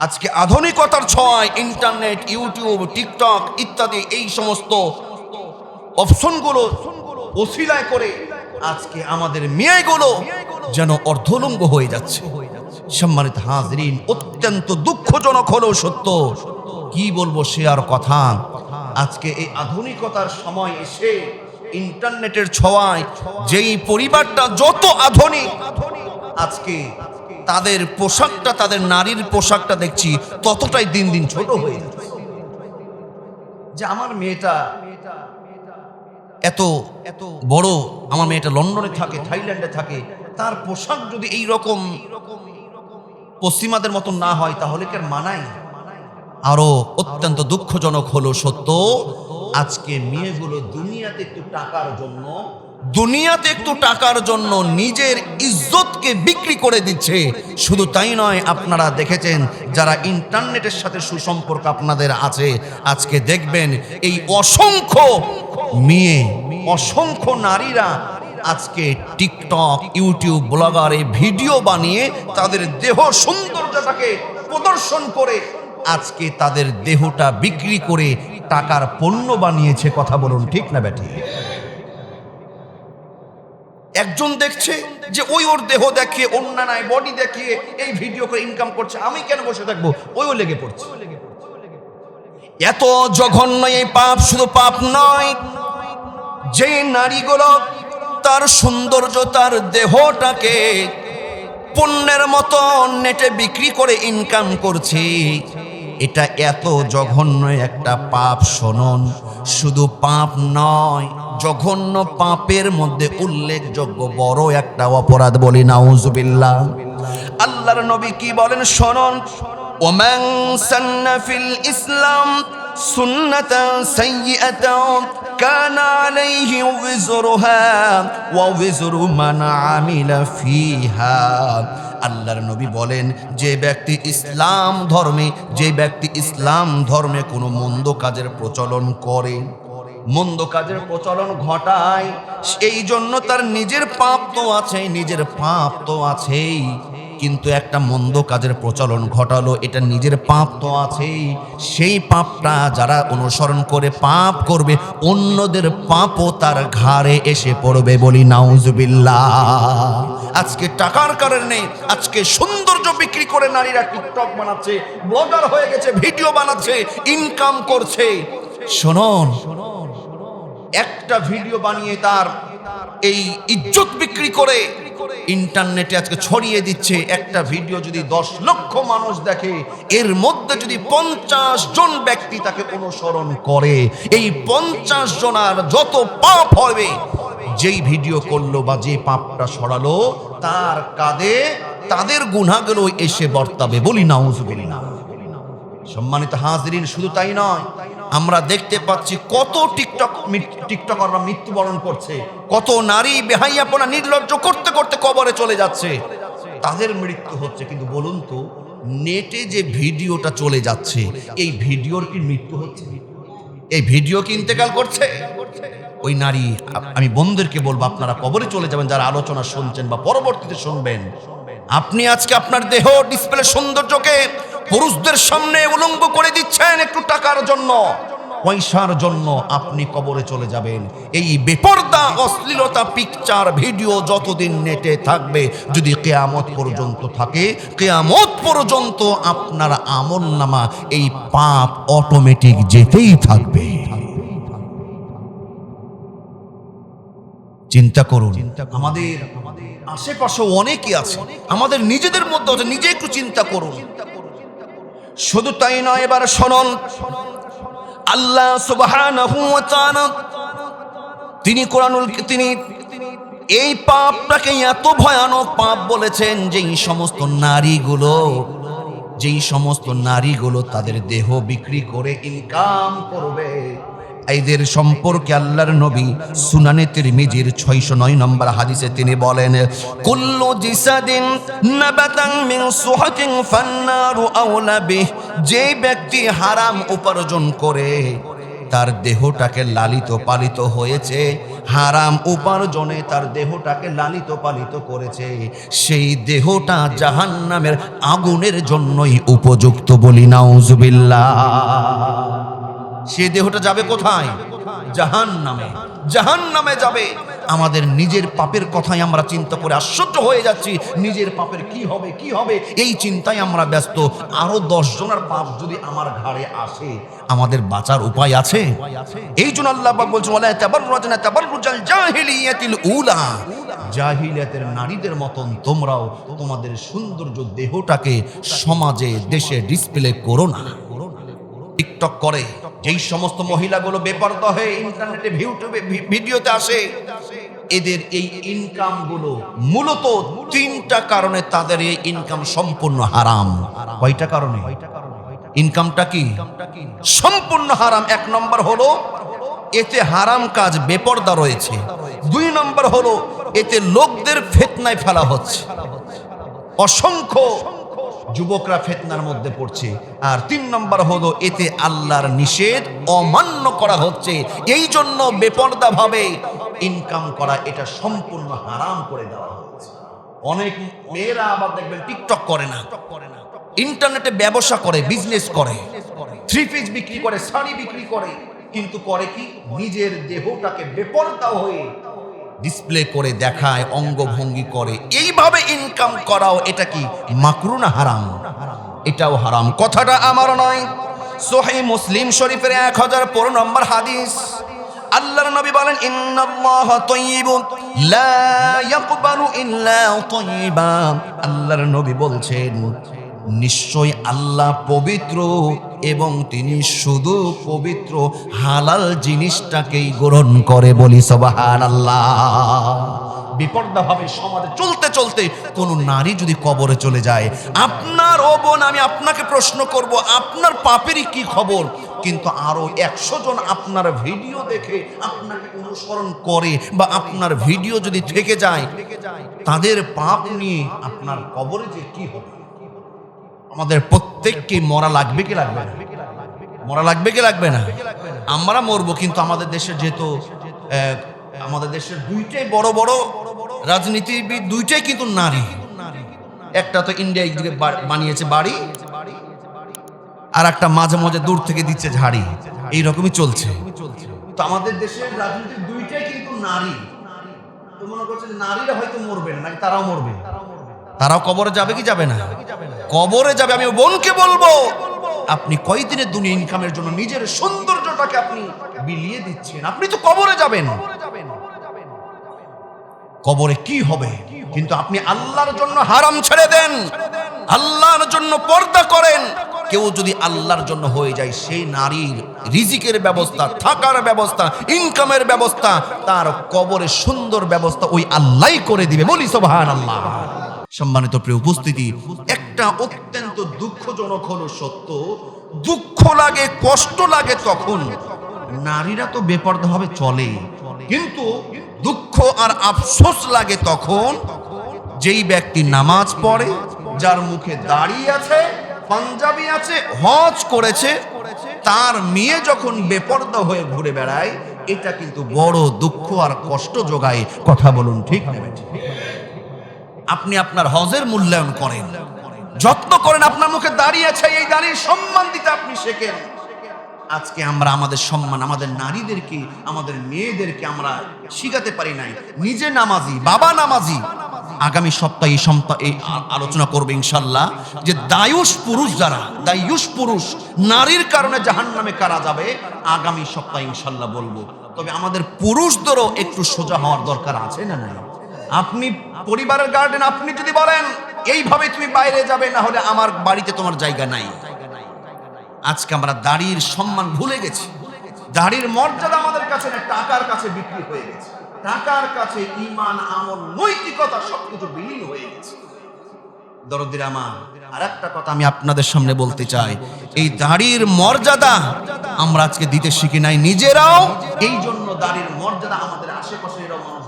আজকে আধুনিকতার ছয় ইন্টারনেট, ইউটিউব, টিকটক ইত্যাদি এই সমস্ত অপশনগুলো ওসিলায় করে আজকে আমাদের মেয়েগুলো যেন অর্ধলঙ্গ হয়ে যাচ্ছে। সম্মানিত হাজরিন, অত্যন্ত দুঃখজনক হলেও সত্য। কি বলব সে আর কথা? আজকে এই আধুনিকতার সময় এসে ইন্টারনেটের ছোঁয়ায় যেই পরিবারটা যত আধুনিক, আজকে তাদের পোশাকটা, তাদের নারীর পোশাকটা দেখছি ততটাই দিন দিন ছোট হয়ে যাচ্ছে। যে আমার মেয়েটা এত এত বড়, আমার মেয়েটা লন্ডনে থাকে, থাইল্যান্ডে থাকে, তার পোশাক যদি এই রকম পশ্চিমাদের মতো না হয়, তাহলে কি মানায়? আরও অত্যন্ত দুঃখজনক হলো সত্য, আজকে মেয়েগুলো দুনিয়াতে একটু টাকার জন্য দুনিয়াতে একটু টাকার জন্য নিজের ইজ্জতকে বিক্রি করে দিচ্ছে। শুধু তাই নয়, আপনারা দেখেছেন যারা ইন্টারনেটের সাথে সুসম্পর্ক আপনাদের আছে, আজকে দেখবেন এই অসংখ্য মেয়ে, অসংখ্য নারীরা আজকে টিকটক, ইউটিউব, ব্লগারে ভিডিও বানিয়ে তাদের দেহ সৌন্দর্যটাকে প্রদর্শন করে আজকে তাদের দেহটা বিক্রি করে টাকার পণ্য বানিয়েছে। কথা বলুন, ঠিক না ব্যাটি একজন দেখছে যে ওই ওর দেহ দেখিয়ে অন্যান্য বডি দেখিয়ে এই ভিডিও করে ইনকাম করছে। আমি কেন বসে থাকব? ওইও লেগে পড়ছে। এত জঘন্য এই পাপ শুধু পাপ নয়, যে নারীগুলো তার সৌন্দর্য, তার দেহটাকে পণ্যের মতো নেটে বিক্রি করে ইনকাম করছে, এটা এত জঘন্য একটা পাপ, শোনন, শুধু পাপ নয়। জঘন্য পাপের মধ্যে উল্লেখযোগ্য বড় একটা অপরাধ বলি নাউজুবিল্লাহ আল্লাহর নবী কি বলেন শোনন ওমান সান্না ফিল ইসলাম سنة سيئة كان عليه وزرها ووزر من عمل فيها আল্লাহর নবী বলেন যে ব্যক্তি ইসলাম ধর্মে যে ব্যক্তি ইসলাম ধর্মে কোনো মন্দ কাজের প্রচলন করে মন্দ কাজের প্রচলন ঘটায়। এই জন্য তার নিজের পাপ তো আছেই, নিজের পাপ তো আছেই। কিন্তু একটা মন্দ কাজের প্রচলন ঘটালো, এটা নিজের পাপ তো আছেই। সেই পাপটা যারা অনুসরণ করে পাপ করবে, অন্যদের পাপও তার ঘাড়ে এসে পড়বে বলি নাউজুবিল্লাহ। আজকে টাকার কারণে, আজকে সৌন্দর্য বিক্রি করে নারীরা টিকটক বানাচ্ছে, ব্লগার হয়ে গেছে, ভিডিও বানাচ্ছে ইনকাম করছে। শুনুন একটা ভিডিও বানিয়ে তার এই ইজ্জত বিক্রি করে ইন্টারনেটে আজকে ছড়িয়ে দিচ্ছে। একটা ভিডিও যদি দশ লক্ষ মানুষ দেখে, এর মধ্যে যদি পঞ্চাশ জন ব্যক্তি তাকে অনুসরণ করে, এই পঞ্চাশ জনার যত পাপ হবে, যেই ভিডিও করল বা যে পাপটা সরালো তার কাঁধে তাদের গুনাগুলো এসে বর্তাবে। বলি, নাউজুবিল্লাহ। সম্মানিত হাজরিন, শুধু তাই নয় আমরা দেখতে পাচ্ছি কত টিকটক টিকটকাররা মৃত্যুবরণ করছে। কত নারী বেহাইয়াপনা নির্লজ্জ করতে করতে কবরে চলে যাচ্ছে। তাদের মৃত্যু হচ্ছে, কিন্তু বলুন তো, নেটে যে ভিডিওটা চলে যাচ্ছে, এই ভিডিওর কি মৃত্যু হচ্ছে? এই ভিডিও কি ইন্তেকাল করছে? ওই নারী আমি বন্ধুদেরকে বলব, আপনারা কবরে চলে যাবেন, যারা আলোচনা শুনছেন বা পরবর্তীতে শুনবেন। আপনি আজকে আপনার দেহ ডিসপ্লে সৌন্দর্যকে পুরুষদের সামনে উলঙ্গ করে দিচ্ছেন একটু টাকার জন্য। পয়সার জন্য আপনি কবরে চলে যাবেন। এই বেপর্দা, অশ্লীলতা পিকচার ভিডিও যতদিন নেটে থাকবে, যদি কেয়ামত পর্যন্ত থাকে, কেয়ামত পর্যন্ত আপনার আমল নামা এই পাপ অটোমেটিক যেতেই থাকবে। চিন্তা করুন, আমাদের আশেপাশে অনেকেই আছে। আমাদের নিজেদের মধ্যে নিজে একটু চিন্তা করুন। শুধু তাই নয়, এবার শোনন। আল্লাহ তাআলা, তিনি কোরআনুল তিনি এই পাপটাকে এত ভয়ানক পাপ বলেছেন যে এই সমস্ত নারীগুলো, যেই সমস্ত নারীগুলো তাদের দেহ বিক্রি করে ইনকাম করবে। এদের সম্পর্কে আল্লাহর নবী সুনানে তিরমিজির ছয়শো নয় নম্বর হাদিসে তিনি বলেন, কুল্লু জিসাদিন নাবাতান মিন সুহাতিন ফান্নারু আওলা যে ব্যক্তি হারাম উপার্জন করে, তার দেহটাকে লালিত পালিত হয়েছে, হারাম উপার্জনে তার দেহটাকে লালিত পালিত করেছে, সেই দেহটা জাহান্নামের আগুনের জন্যই উপযুক্ত বলি, নাউজুবিল্লাহ। সে দেহটা যাবে কোথায়? জাহান নামে জাহান নামে যাবে। আমাদের নিজের পাপের কথাই আমরা চিন্তা করে আশ্চর্য হয়ে যাচ্ছি। নিজের পাপের কি হবে কি হবে? এই চিন্তায় আমরা ব্যস্ত। আরও জনের পাপ যদি আমার ঘাড়ে আসে, আমাদের বাঁচার উপায় আছে? এই জন্য আল্লাহ বলছেন উলা। জাহিলিয়াতের নারীদের মতন তোমরাও তোমাদের সৌন্দর্য দেহটাকে সমাজে, দেশে ডিসপ্লে করো না। টিকটক করে, যেই সমস্ত মহিলাগুলো বেপরদা হয়ে ইন্টারনেটে ইউটিউবে ভিডিওতে আসে, এদের এই ইনকামগুলো মূলত তিনটা কারণে তাদের এই ইনকাম সম্পূর্ণ হারাম। কয়টা কারণে? ইনকামটা কি? সম্পূর্ণ হারাম। এক নম্বর হলো, এতে হারাম কাজ বেপর্দা রয়েছে। দুই নম্বর হলো, এতে লোকদের ফেতনায় ফেলা হচ্ছে। অসংখ্য যুবকরা ফেতনার মধ্যে পড়ছে। আর তিন নম্বর হলো, এতে আল্লাহর নিষেধ অমান্য করা হচ্ছে। এই জন্য বেপর্দা ভাবে ইনকাম করা এটা সম্পূর্ণ হারাম করে দেওয়া হচ্ছে। অনেক মেয়েরা আবার দেখবেন টিকটক করে না। ইন্টারনেটে ব্যবসা করে বিজনেস করে। থ্রি পিস বিক্রি করে, শাড়ি বিক্রি করে। কিন্তু করে কি? নিজের দেহটাকে বেপরদা হয়ে ডিসপ্লে করে দেখায়, অঙ্গভঙ্গি করে। এইভাবে ইনকাম করাও, এটা কি মাকরুনা হারাম? এটাও হারাম। কথাটা আমার নয়। সোহে মুসলিম শরীফের এক হাজার পনেরো নম্বর হাদিস। আল্লাহর নবী বলেন, ইন্নাল্লাহ তাইয়িবুন লা ইয়াকবালু ইল্লা তাইয়িবা আল্লাহর নবী বলছেন নিশ্চয় আল্লাহ পবিত্র এবং তিনি শুধু পবিত্র হালাল জিনিসটাকেই গ্রহণ করে বলি সবাহান আল্লাহ সমাজে। চলতে চলতে কোন নারী যদি কবরে চলে যায়, আপনার ও বোন, আমি আপনাকে প্রশ্ন করব, আপনার পাপেরই কি খবর? কিন্তু আরও একশো জন আপনার ভিডিও দেখে আপনাকে অনুসরণ করে বা আপনার ভিডিও যদি থেকে যায়, তাদের পাপ নিয়ে আপনার কবরে যে কি হবে? আমাদের প্রত্যেককে মরা লাগবে কি লাগবে না? মরা লাগবে কি লাগবে না? আমরা মরবো, কিন্তু আমাদের দেশের যেহেতু আমাদের দেশের দুইটাই বড় বড় রাজনীতিবিদ, দুইটাই কিন্তু নারী। একটা তো ইন্ডিয়া একদিকে বানিয়েছে বাড়ি, আর একটা মাঝে মাঝে দূর থেকে দিচ্ছে ঝাড়ি। এইরকমই চলছে। তো আমাদের দেশের রাজনীতির দুইটাই কিন্তু নারী। তো মনে করছে নারীরা হয়তো মরবে না, নাকি তারাও মরবে? তারাও কবরে যাবে কি যাবে না? কবরে যাবে, আমি বোনকে বলব। আপনি কয়দিনের দুনিয়া ইনকামের জন্য নিজের সৌন্দর্যটাকে আপনি বিলিয়ে দিচ্ছেন? আপনি তো কবরে যাবেন। কবরে কি হবে? কিন্তু আপনি আল্লাহর জন্য হারাম ছেড়ে দেন। আল্লাহর জন্য পর্দা করেন। কেউ যদি আল্লাহর জন্য হয়ে যায়, সেই নারীর রিজিকের ব্যবস্থা, থাকার ব্যবস্থা ইনকামের ব্যবস্থা, তার কবরে সুন্দর ব্যবস্থা ওই আল্লাহই করে দিবে। বলি সোভান আল্লাহ সম্মানিত প্রিয় উপস্থিতি, একটা অত্যন্ত দুঃখজনক হলো সত্য, দুঃখ লাগে, কষ্ট লাগে তখন। নারীরা তো বেপর্দা ভাবে চলে, কিন্তু দুঃখ আর আফসোস লাগে তখন। যেই ব্যক্তি নামাজ পড়ে, যার মুখে দাড়ি আছে, পাঞ্জাবি আছে, হজ করেছে, তার মেয়ে যখন বেপর্দা হয়ে ঘুরে বেড়ায়, এটা কিন্তু বড় দুঃখ আর কষ্ট যোগায়। কথা বলুন, ঠিক নেবে আপনি আপনার হজের মূল্যায়ন করেন। যত্ন করেন, আপনার মুখে দাঁড়িয়ে আছে, এই দাঁড়িয়ে সম্মান দিতে আপনি শেখেন। আজকে আমরা আমাদের সম্মান, আমাদের নারীদেরকে, আমাদের মেয়েদেরকে আমরা শিখাতে পারি নাই। নিজে নামাজি, বাবা নামাজি। আগামী সপ্তাহে এই আলোচনা করবে ইনশাল্লাহ যে দায়ুষ পুরুষ যারা, দায়ুষ পুরুষ, নারীর কারণে জাহান নামে কারা যাবে, আগামী সপ্তাহে ইনশাল্লাহ বলব। তবে আমাদের পুরুষদেরও একটু সোজা হওয়ার দরকার আছে না নাই? আপনি পরিবারের গার্ডেন আপনি যদি বলেন, এইভাবে তুমি বাইরে যাবে, না হলে আমার বাড়িতে তোমার জায়গা নাই। আজকে আমরা দাড়ির সম্মান ভুলে গেছি। দাড়ির মর্যাদা আমাদের কাছে না, টাকার কাছে বিক্রি হয়ে গেছে। টাকার কাছে ইমান আমল, নৈতিকতা সবকিছু বিলীন হয়ে গেছে। দরদির আমার আর একটা কথা আমি আপনাদের সামনে বলতে চাই। এই দাড়ির মর্যাদা আমরা আজকে দিতে শিখি নাই নিজেরাও এই জন্য দাড়ির মর্যাদা আমাদের আশেপাশে এরকম